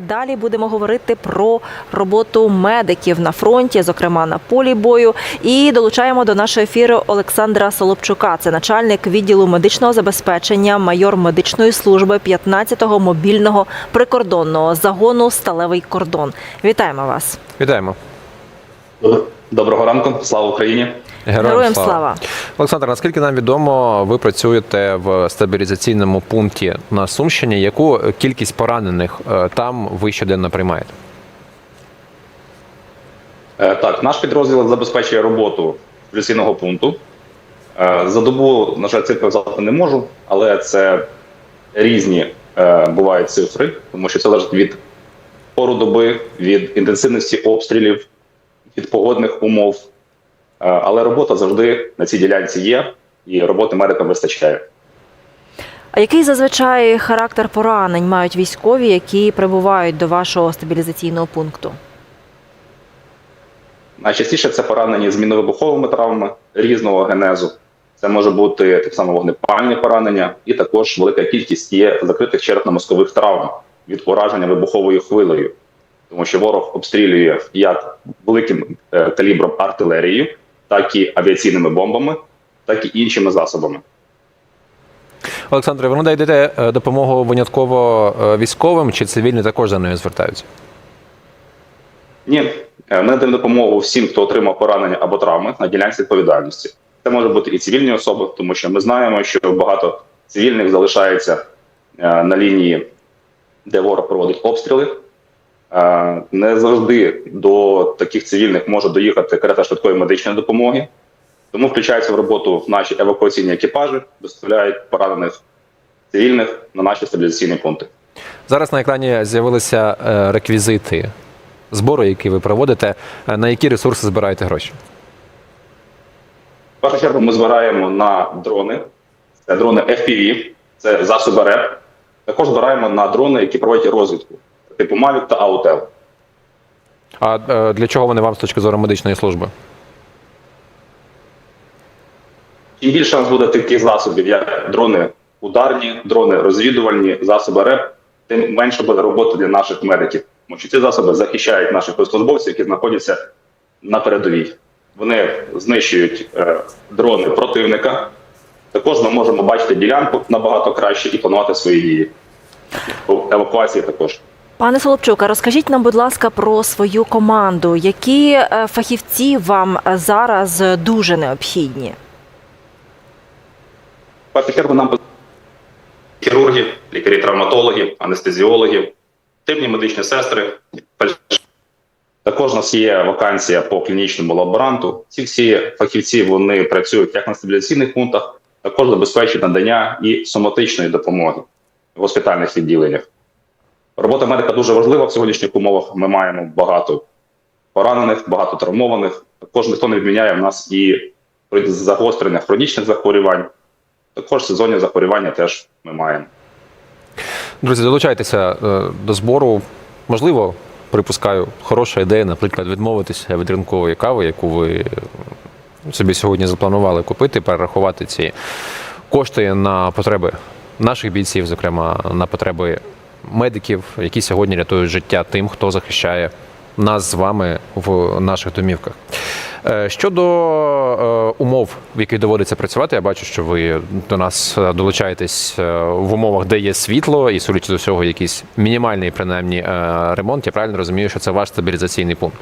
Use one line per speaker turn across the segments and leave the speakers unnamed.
Далі будемо говорити про роботу медиків на фронті, зокрема на полі бою. І долучаємо до нашого ефіру Олександра Солопчука. Це начальник відділу медичного забезпечення, майор медичної служби 15-го мобільного прикордонного загону Сталевий кордон. Вітаємо вас!
Вітаємо.
Доброго ранку, слава Україні.
Героям слава!
Олександр, наскільки нам відомо, ви працюєте в стабілізаційному пункті на Сумщині. Яку кількість поранених е, там ви щоденно приймаєте?
Е, Так, наш підрозділ забезпечує роботу поліційного пункту. Е, За добу, на жаль, цифри взяти не можу, але це різні бувають цифри, тому що це залежить від пору доби, від інтенсивності обстрілів, від погодних умов. Е, Але робота завжди на цій ділянці є, і роботи медикам вистачає.
А який зазвичай характер поранень мають військові, які прибувають до вашого стабілізаційного пункту?
Найчастіше це поранені з міновибуховими травмами різного генезу. Це може бути так само вогнепальні поранення, і також велика кількість є закритих черепно-мозкових травм від пораження вибуховою хвилею, тому що ворог обстрілює як великим е, калібром артилерією, так і авіаційними бомбами, так і іншими засобами.
Олександре, ви надаєте е, допомогу винятково е, військовим чи цивільні також за нею звертаються?
Ні, е, ми надаємо допомогу всім, хто отримав поранення або травми на ділянці відповідальності. Це може бути і цивільні особи, тому що ми знаємо, що багато цивільних залишається на лінії, де ворог проводить обстріли. Е, Не завжди до таких цивільних може доїхати карета швидкої медичної допомоги, тому включаються в роботу наші евакуаційні екіпажі, доставляють поранених цивільних на наші стабілізаційні пункти.
Зараз на екрані з'явилися е, реквізити збору, які ви проводите. Е, На які ресурси збираєте гроші?
В першу чергу ми збираємо на дрони, це дрони FPV, це засоби РЕП. Також збираємо на дрони, які проводять розвідку, типу Mavic та Autel.
А е, для чого вони вам з точки зору медичної служби?
Чим більше нас буде таких засобів, як дрони ударні, дрони розвідувальні, засоби РЕП, тим менше буде роботи для наших медиків. Тому що ці засоби захищають наших службовців, які знаходяться на передовій. Вони знищують е, дрони противника. Також ми можемо бачити ділянку набагато краще і планувати свої дії. Евакуації також.
Пане Солопчук, а розкажіть нам, будь ласка, про свою команду. Які е, фахівці вам е, зараз дуже необхідні?
В першу нам потрібні хірурги, лікарі-травматологи, анестезіологи, типні медичні сестри. Також у нас є вакансія по клінічному лаборанту. Ці всі фахівці вони працюють як на стабіляційних пунктах, також забезпечують надання і соматичної допомоги в госпітальних відділеннях. Робота медика дуже важлива в сьогоднішніх умовах. Ми маємо багато поранених, багато травмованих. Також ніхто не відміняє в нас і загострення хронічних захворювань. Також сезонні захворювання теж ми маємо.
Друзі, долучайтеся е, до збору. Можливо, припускаю, хороша ідея, наприклад, відмовитися від ринкової кави, яку ви собі сьогодні запланували купити, перерахувати ці кошти на потреби наших бійців, зокрема на потреби медиків, які сьогодні рятують життя тим, хто захищає нас з вами в наших домівках. Е, Щодо е, умов, в яких доводиться працювати, я бачу, що ви до нас е, долучаєтесь в умовах, де є світло, і судячи з усього, якийсь мінімальний принаймні ремонт. Я правильно розумію, що це ваш стабілізаційний пункт.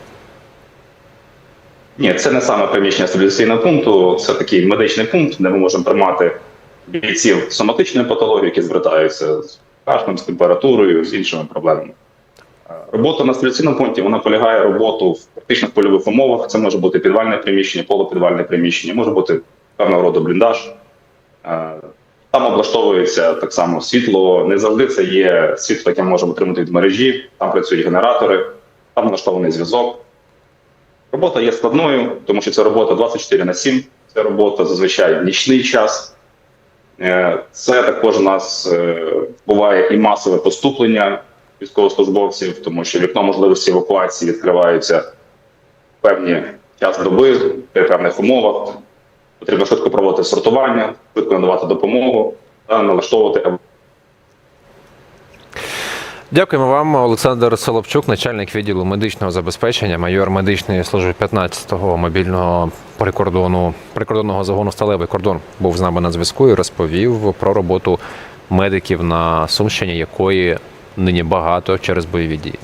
Ні, це не саме приміщення стабілізаційного пункту, це такий медичний пункт, де ми можемо приймати бійців з соматичною патологією, які звертаються кашлем, з температурою, з іншими проблемами. Е, Робота на стабілізаційному пункті вона полягає роботу в практичних польових умовах. Це може бути підвальне приміщення, полупідвальне приміщення, може бути певного роду бліндаж. Е, Там облаштовується так само світло. Не завжди це є світло, яке ми можемо отримати від мережі. Там працюють генератори, там налаштований зв'язок. Робота є складною, тому що це робота 24 на 7, це робота зазвичай в нічний час. Е, Це також у нас е, буває і масове поступлення військовослужбовців, тому що вікно можливості евакуації відкриваються певні час доби, при певних умовах. Потрібно швидко проводити сортування, швидко надавати допомогу та налаштовувати
Дякуємо вам, Олександр Соловчук, начальник відділу медичного забезпечення, майор медичної служби 15-го мобільного прикордону прикордонного загону Сталевий кордон був з нами на зв'язку і розповів про роботу медиків на Сумщині, якої нині багато через бойові дії.